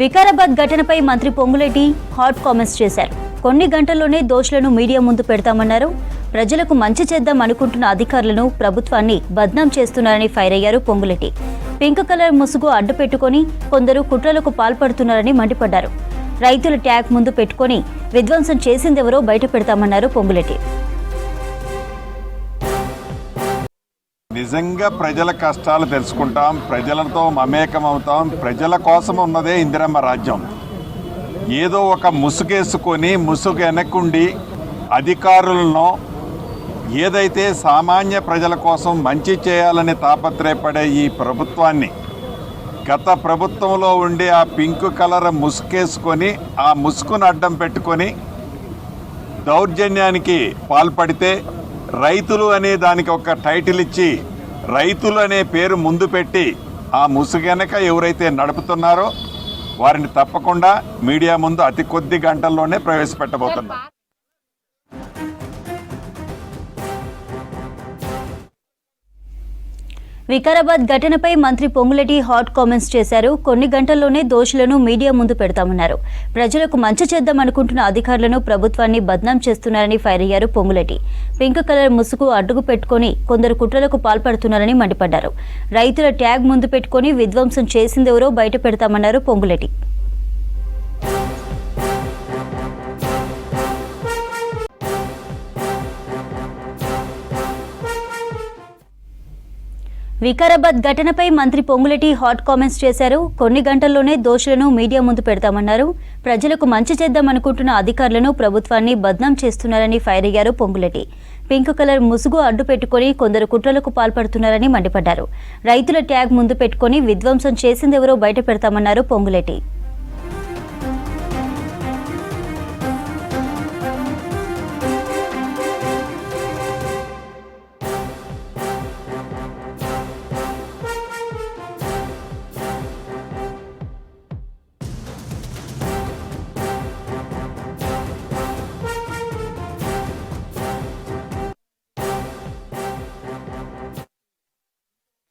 వికారాబాద్ ఘటనపై మంత్రి Ponguleti hot comments చేశారు. కొన్ని గంటల్లోనే దోషులను మీడియా ముందు పెడతామన్నారు. ప్రజలకు మంచి చేద్దాం అనుకుంటున్న అధికారులను ప్రభుత్వాన్ని బద్నాం చేస్తున్నారని ఫైర్ అయ్యారు పొంగులేటి. పింక్ కలర్ ముసుగు అడ్డు పెట్టుకొని కొందరు కుట్రలకు పాల్పడుతున్నారని మండిపడ్డారు. రైతుల ట్యాగ్ ముందు పెట్టుకొని విధ్వంసం చేసిందెవరో బయట పెడతామన్నారు పొంగులేటి. నిజంగా ప్రజల కష్టాలు తెలుసుకుంటాం ప్రజలతో మమేకం అవుతాం ప్రజల కోసం ఉన్నదే ఇందిరమ్మ రాజ్యం. ఏదో ఒక ముసుగేసుకొని ముసుగు వెనక్కుండి అధికారులను ఏదైతే సామాన్య ప్రజల కోసం మంచి చేయాలని తాపత్రయపడే ఈ ప్రభుత్వాన్ని గత ప్రభుత్వంలో ఉండే ఆ పింక్ కలర్ ముసుకేసుకొని ఆ ముసుగును అడ్డం పెట్టుకొని దౌర్జన్యానికి పాల్పడితే రైతులు అనే దానికి ఒక టైటిల్ ఇచ్చి రైతులు అనే పేరు ముందు పెట్టి ఆ ముసుగెనక ఎవరైతే నడుపుతున్నారో వారిని తప్పకుండా మీడియా ముందు అతి కొద్ది గంటల్లోనే ప్రవేశపెట్టబోతున్నారు వికారాబాద్ ఘటనపై మంత్రి పొంగులటి హాట్ కామెంట్స్ చేశారు. కొన్ని గంటల్లోనే దోషులను మీడియా ముందు పెడతామన్నారు. ప్రజలకు మంచి చేద్దామనుకుంటున్న అధికారులను ప్రభుత్వాన్ని బద్నాం చేస్తున్నారని ఫైర్ అయ్యారు పొంగులటి. పింక్ కలర్ ముసుగు అడ్డుకు పెట్టుకొని కొందరు కుట్రలకు పాల్పడుతున్నారని మండిపడ్డారు. రైతుల ట్యాగ్ ముందు పెట్టుకొని విధ్వంసం చేసిందెవరో బయట పెడతామన్నారు పొంగులటి. వికారాబాద్ ఘటనపై మంత్రి పొంగులటి హాట్ కామెంట్స్ చేశారు. కొన్ని గంటల్లోనే దోషులను మీడియా ముందు పెడతామన్నారు. ప్రజలకు మంచి చేద్దామనుకుంటున్న అధికారులను ప్రభుత్వాన్ని బద్నాం చేస్తున్నారని ఫైర్ అయ్యారు పొంగులటి పింక్ కలర్ ముసుగు అడ్డు పెట్టుకొని కొందరు కుట్రలకు పాల్పడుతున్నారని మండిపడ్డారు. రైతుల ట్యాగ్ ముందు పెట్టుకొని విధ్వంసం చేసిందెవరో బయట పెడతామన్నారు పొంగులటి